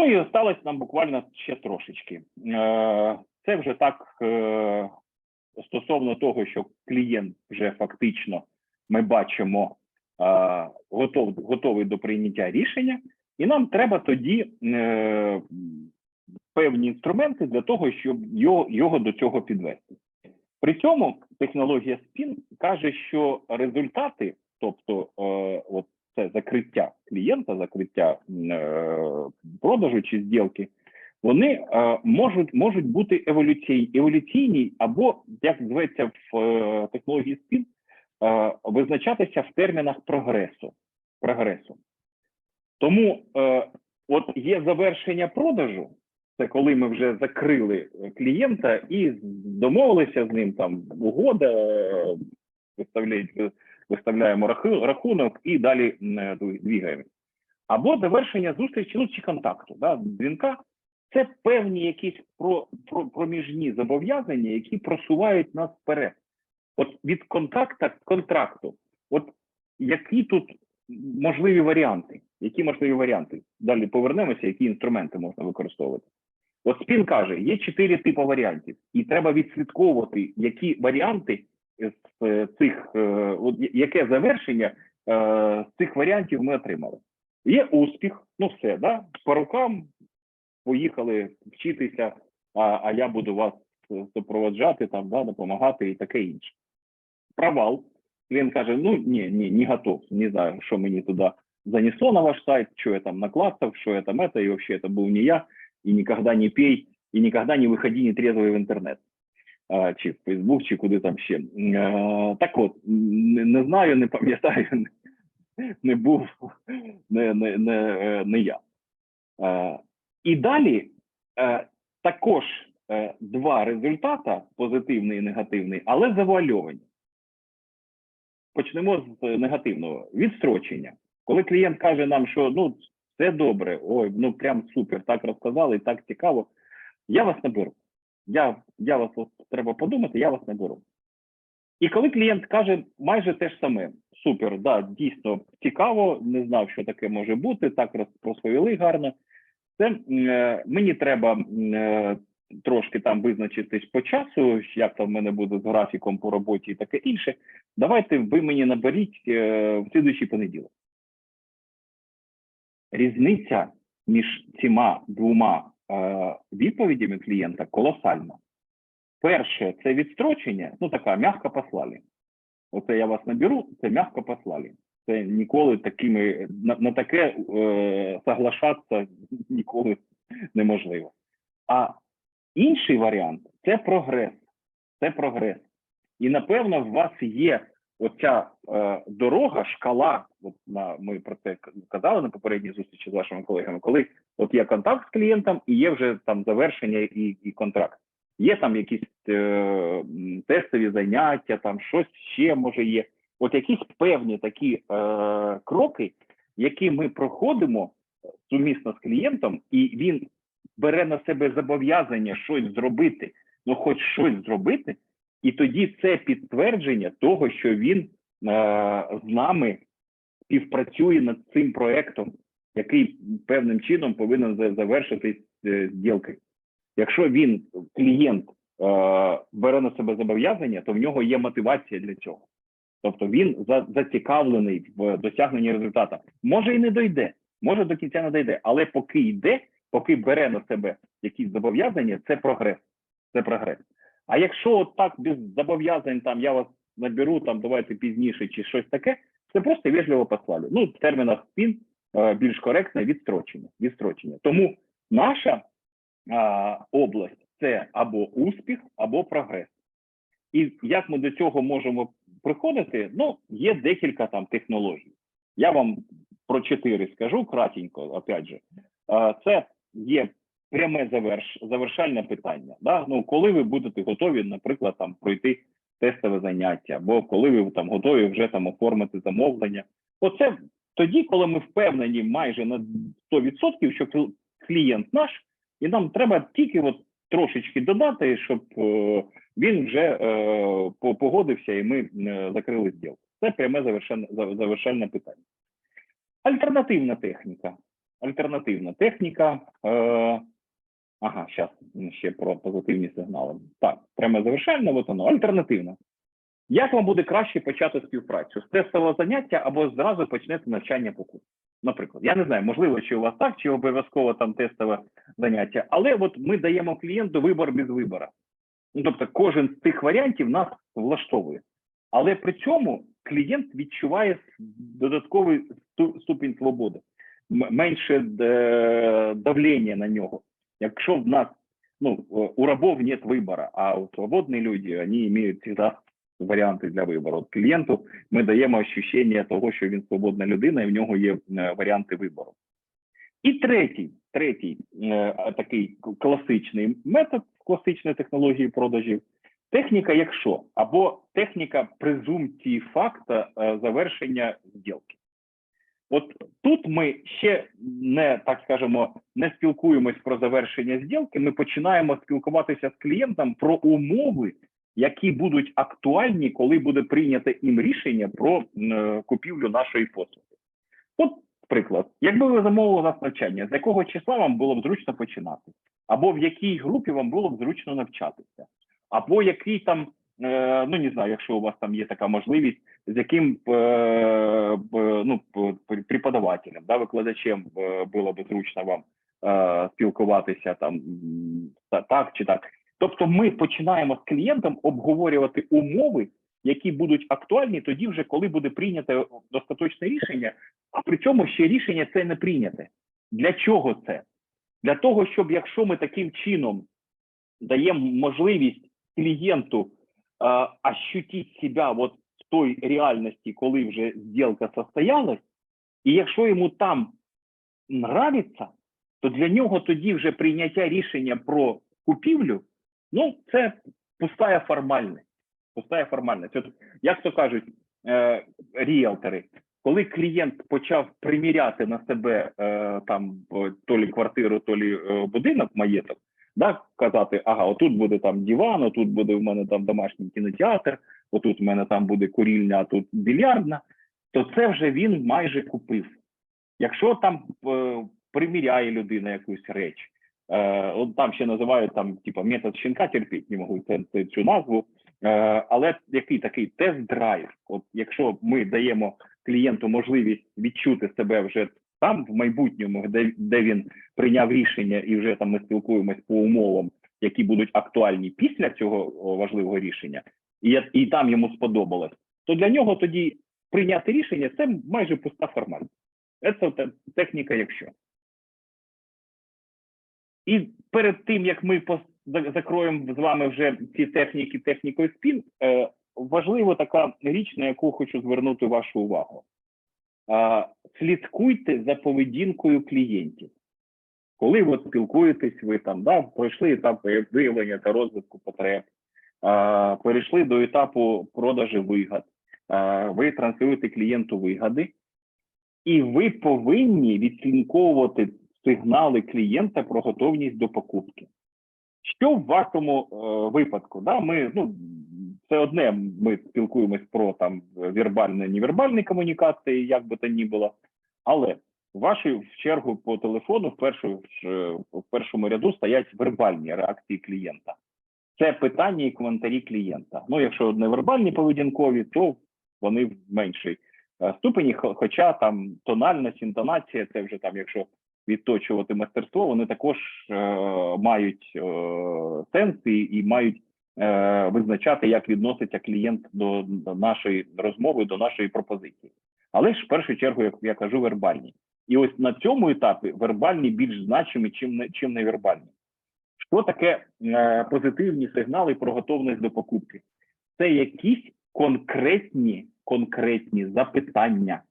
Ну і осталось нам буквально ще трошечки. Е, Це вже так е, стосовно того, що клієнт вже фактично ми бачимо е, готов, готовий до прийняття рішення, і нам треба тоді певні інструменти для того, щоб його, його до цього підвести. При цьому технологія SPIN каже, що результати, тобто от це закриття клієнта, закриття е, продажу чи зділки, вони е, можуть можуть бути еволюційні, еволюційні або як зветься в е, технології е, визначатися в термінах прогресу. прогресу. Тому от є завершення продажу, це коли ми вже закрили клієнта і домовилися з ним там угода, виставляють, виставляємо рахунок і далі е, двігаємо. Або завершення зустрічі ну, чи контакту, да, дзвінка. Це певні якісь про, про, проміжні зобов'язання, які просувають нас вперед. От від контакта контракту. От які тут можливі варіанти? Які можливі варіанти? Далі повернемося, які інструменти можна використовувати. От Спін каже, є чотири типи варіантів, і треба відслідковувати, які варіанти з е, цих, е, от я- яке завершення е, з цих варіантів ми отримали. Є успіх, ну все, да? по рукам поїхали вчитися, а, а я буду вас е, супроводжати, там, да, допомагати і таке інше. Провал. Він каже: ну ні, ні, не готов, не знаю, що мені туди занесло на ваш сайт, что я там наклацав, что я там это, и вообще это был не я, и никогда не пей, и никогда не выходи нетрезвый в интернет. Чи в Фейсбук, чи куди там ще. Так от, не, не знаю, не пам'ятаю, не, не був, не, не, не, е, не я. І далі е, також е, два результата, позитивний і негативний, але завуальовані. Почнемо з негативного відстрочення. Коли клієнт каже нам, що ну все добре, ой, ну прям супер, так розказали, так цікаво. Я вас наберу. Я, я вас от, треба подумати, я вас наберу. І коли клієнт каже майже те ж саме: супер, да, дійсно цікаво, не знав, що таке може бути, так розповіли гарно. Це е, мені треба е, трошки там визначитись по часу, як там в мене буде з графіком по роботі і таке інше. Давайте ви мені наберіть е, в слідуючий понеділок. Різниця між цими двома відповідями клієнта колосальна. Перше, це відстрочення, ну така м'яко послали. Оце я вас наберу, це м'яко послали. Це ніколи такими на, на таке е, соглашатися ніколи неможливо. А інший варіант це прогрес. Це прогрес. І напевно в вас є оця е, дорога, шкала. От на ми про це казали на попередній зустрічі з вашими колегами, коли от є контакт з клієнтом і є вже там завершення і, і контракт. Є там якісь е, тестові заняття, там щось ще може є. От якісь певні такі е, кроки, які ми проходимо сумісно з клієнтом, і він бере на себе зобов'язання щось зробити, ну хоч щось зробити, і тоді це підтвердження того, що він е, з нами співпрацює над цим проектом, який певним чином повинен завершитись е, зділкою. Якщо він, клієнт, е, бере на себе зобов'язання, то в нього є мотивація для цього. Тобто він за, зацікавлений в досягненні результату. Може і не дойде, може до кінця не дойде, але поки йде, поки бере на себе якісь зобов'язання, це прогрес. Це прогрес. А якщо от так без зобов'язань, там я вас наберу, там давайте пізніше чи щось таке, це просто вежливо послали. Ну, в термінах СПІН е, більш коректне відстрочення. відстрочення. Тому наша а, область це або успіх, або прогрес. І як ми до цього можемо приходити? Ну, є декілька там технологій. Я вам про чотири скажу кратенько, опять же. А, Це є пряме заверш, завершальне питання. Да? Ну, коли ви будете готові, наприклад, там пройти тестове заняття, або коли ви там готові вже там оформити замовлення. Оце тоді, коли ми впевнені майже на 100%, що клієнт наш, і нам треба тільки от трошечки додати, щоб е, він вже е, погодився і ми е, закрили зділку. Це пряме завершальне, завершальне питання. Альтернативна техніка. альтернативна техніка. Е, ага, зараз ще про позитивні сигнали. Так, пряме завершальне, от воно, альтернативна. Як вам буде краще почати співпрацю? З тестового заняття або зразу почнете навчання по курсу? Наприклад, я не знаю, можливо, чи у вас так, чи обов'язково там тестове заняття, але от ми даємо клієнту вибор без вибора. Ну, тобто, кожен з цих варіантів нас влаштовує. Але при цьому клієнт відчуває додатковий ступінь свободи, менше е, давлення на нього. Якщо в нас ну, у рабов нет вибору, а у свободні люди вони мають завжди варіанти для вибору. От клієнту ми даємо ощущення того, що він свободна людина, і в нього є е, варіанти вибору. І третій, третій е, такий класичний метод класичної технології продажів техніка, якщо або техніка презумпції факта е, завершення зділки. От тут ми ще не так скажемо, не спілкуємось про завершення зділки. Ми починаємо спілкуватися з клієнтом про умови, які будуть актуальні, коли буде прийнято їм рішення про е, купівлю нашої послуги. От приклад, якби ви замовили нас навчання, з якого числа вам було б зручно починати, або в якій групі вам було б зручно навчатися, або який там, ну не знаю, якщо у вас там є така можливість, з яким е, ну, преподавателем, да, викладачем е, було б зручно вам е, спілкуватися там так чи так. Тобто, ми починаємо з клієнтом обговорювати умови, які будуть актуальні тоді, вже коли буде прийнято остаточне рішення, а при цьому ще рішення це не прийняте. Для чого це? Для того, щоб якщо ми таким чином даємо можливість клієнту ощутить себя вот в той реальності, коли вже сделка состоялась, і якщо йому там нравиться, то для нього тоді вже прийняття рішення про купівлю, ну це пустая формальність. Пустая формальність. От, як то кажуть е, ріелтори, коли клієнт почав приміряти на себе е, там то лі квартиру, то лі е, будинок, маєток, да, казати, ага, отут буде там диван, отут буде в мене там домашній кінотеатр, отут в мене там буде курільня, а тут більярдна, то це вже він майже купив. Якщо там е, приміряє людина якусь реч, е, от там ще називають там, типу, метод щенка терпіть, не можу це, цю назву. Е, але який такий тест-драйв? От якщо ми даємо клієнту можливість відчути себе вже там в майбутньому, де, де він прийняв рішення, і вже там ми спілкуємось по умовам, які будуть актуальні після цього важливого рішення, і, і там йому сподобалось, то для нього тоді прийняти рішення це майже пуста формальність. Це техніка, якщо. І перед тим як ми закроємо з вами вже ці техніки технікою спін, е, важлива така річ, на яку хочу звернути вашу увагу. Слідкуйте за поведінкою клієнтів. Коли ви спілкуєтесь, ви там да, пройшли етап виявлення та розвитку потреб, е, перейшли до етапу продажу вигад, е, ви транслюєте клієнту вигоди, і ви повинні відслідковувати сигнали клієнта про готовність до покупки. Що в вашому е, випадку? Да, ми ну це одне. Ми спілкуємось про там вербальні невербальні комунікації, як би то ні було, але в вашій в чергу по телефону в першу в першому ряду стоять вербальні реакції клієнта. Це питання і коментарі клієнта. Ну, якщо невербальні поведінкові, то вони в меншій е, ступені, хоча там тональність, інтонація, це вже там, якщо відточувати мастерство, вони також е, мають е, сенс і, мають визначати, як відноситься клієнт до, до нашої розмови, до нашої пропозиції. Але ж в першу чергу, як я кажу, вербальні. І ось на цьому етапі вербальні більш значимі, чим не чим невербальні. Що таке е, позитивні сигнали про готовність до покупки? Це якісь конкретні, конкретні запитання.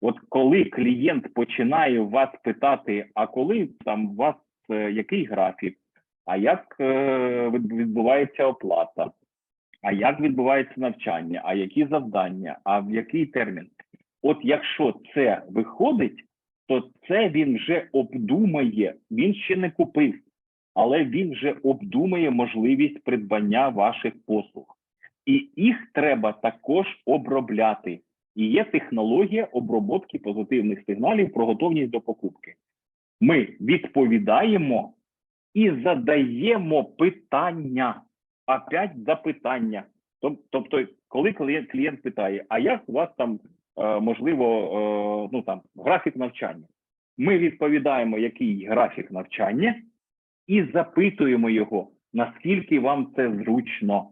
От коли клієнт починає вас питати, а коли там у вас е, який графік, а як е, відбувається оплата, а як відбувається навчання, а які завдання, а в який термін? От якщо це виходить, то це він вже обдумає, він ще не купив, але він вже обдумає можливість придбання ваших послуг. І їх треба також обробляти. І є технологія обробки позитивних сигналів про готовність до покупки. Ми відповідаємо і задаємо питання. Опять запитання. Тобто, коли клієнт, питає, а як у вас там е, можливо е, ну там графік навчання? Ми відповідаємо, який графік навчання, і запитуємо його, наскільки вам це зручно.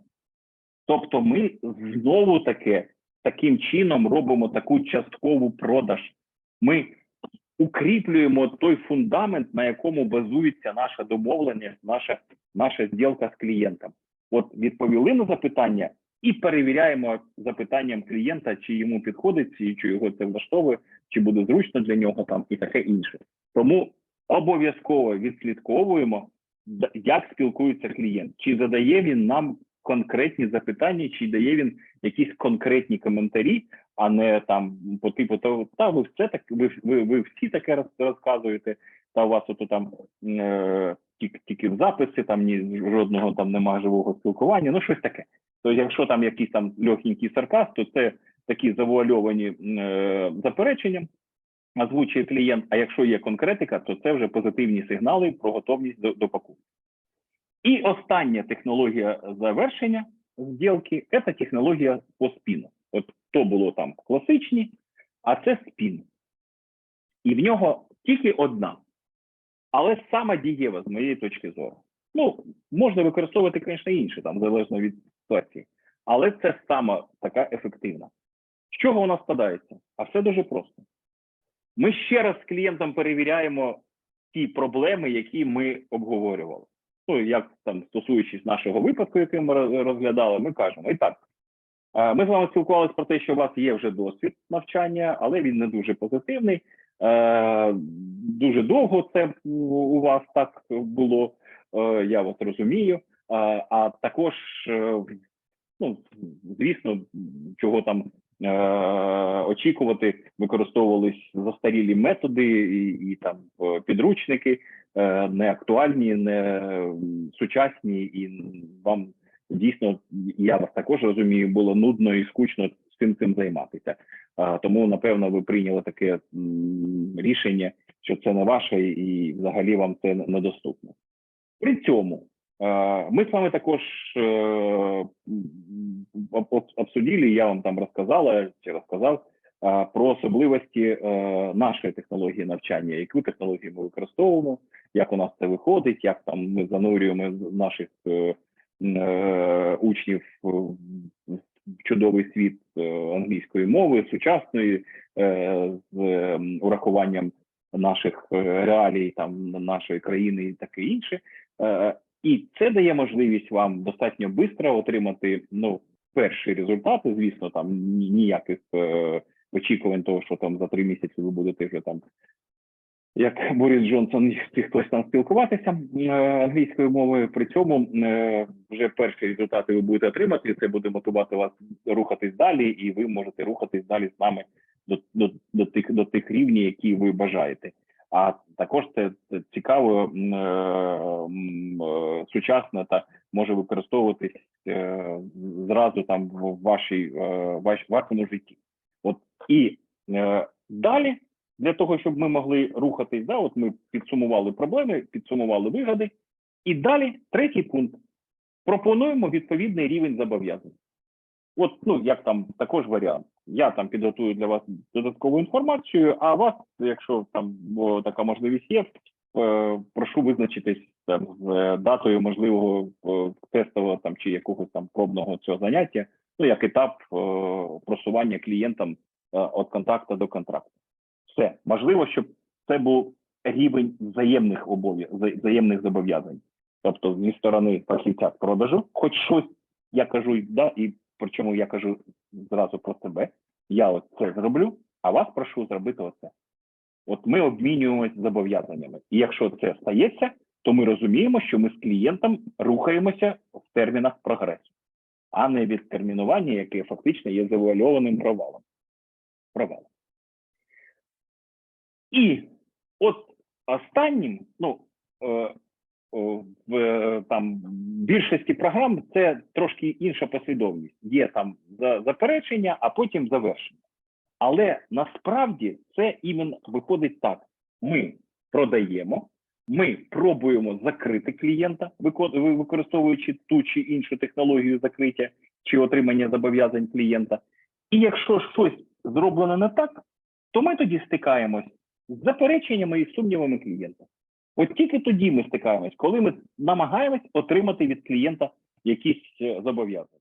Тобто, ми знову таки таким чином робимо таку часткову продаж. Ми укріплюємо той фундамент, на якому базується наша домовленість, наша, наша зділка з клієнтом. От відповіли на запитання і перевіряємо запитанням клієнта, чи йому підходить, чи, його це влаштовує, чи буде зручно для нього там і таке інше. Тому обов'язково відслідковуємо, як спілкується клієнт, чи задає він нам конкретні запитання, чи дає він якісь конкретні коментарі, а не там по типу того, та ви все так, ви, ви, ви всі таке роз- розказуєте, та у вас ото там е, тільки, записі, там ні жодного там немає живого спілкування, ну щось таке. То якщо там якийсь там легенький сарказм, то це такі завуальовані е, заперечення, озвучує клієнт. А якщо є конкретика, то це вже позитивні сигнали про готовність до, до покупки. І остання технологія завершення зділки – це технологія по спіну. От то було там класичні, а це спін. І в нього тільки одна, але сама дієва з моєї точки зору. Ну, можна використовувати, звісно, інше, там, залежно від ситуації, але це сама така ефективна. З чого вона складається? А все дуже просто. Ми ще раз з клієнтом перевіряємо ті проблеми, які ми обговорювали. Ну, як там стосуючись нашого випадку, який ми розглядали, ми кажемо і так. е, Ми з вами спілкувалися про те, що у вас є вже досвід навчання, але він не дуже позитивний. Е, Дуже довго це у- вас так було. е, Я вас розумію. А також, ну звісно, чого там очікувати, використовувались застарілі методи і, і там підручники не актуальні, не сучасні, і вам дійсно я вас також розумію, було нудно і скучно цим цим займатися. Тому, напевно, ви прийняли таке рішення, що це не ваше, і взагалі вам це недоступно. При цьому е, ми з вами також е, обсудили, я вам там розказала чи розказав е, про особливості е, нашої технології навчання, яку технологію ми використовуємо, як у нас це виходить, як там ми занурюємо наших е, е, учнів в чудовий світ е, англійської мови, сучасної, е, з урахуванням наших е, реалій, там нашої країни і таке інше. Е, І це дає можливість вам достатньо швидко отримати ну, перші результати. Звісно, там ніяких е, очікувань того, що там за три місяці ви будете вже там. Як Борис Джонсон чи хтось там спілкуватися е, англійською мовою, при цьому е, вже перші результати ви будете отримати. Це буде мотивувати вас рухатись далі, і ви можете рухатись далі з нами до, до, до тих до тих рівнів, які ви бажаєте. А також це, цікаво, е, сучасно та може використовуватись зразу там в вашій ваш, вашому житті. І е, далі, для того, щоб ми могли рухатись, да, от ми підсумували проблеми, підсумували вигоди, і далі третій пункт. Пропонуємо відповідний рівень зобов'язань. От, ну, як там також варіант. Я там підготую для вас додаткову інформацію, а вас, якщо там бо, така можливість є, е, прошу визначитись там з е, датою можливого е, тестового там чи якогось там пробного цього заняття, ну як етап просування клієнтам від контакту до контракту. Все можливо, щоб це був рівень взаємних взаємних зобов'язань. Тобто зі сторони фахівця з продажу, хоч щось я кажу, да, і причому я кажу зразу про себе. Я от це зроблю, а вас прошу зробити оце. От ми обмінюємось зобов'язаннями. І якщо це стається, то ми розуміємо, що ми з клієнтом рухаємося в термінах прогресу, а не відтермінування, яке фактично є завуальованим провалом. Провалом. І от останнім, ну, е, в е, там більшості програм це трошки інша послідовність. Є там за- заперечення, а потім завершення. Але насправді це іменно виходить так: ми продаємо. Ми пробуємо закрити клієнта, вико- використовуючи ту чи іншу технологію закриття чи отримання зобов'язань клієнта. І якщо щось зроблено не так, то ми тоді стикаємось з запереченнями і сумнівами клієнта. От тільки тоді ми стикаємось, коли ми намагаємось отримати від клієнта якісь е, зобов'язання.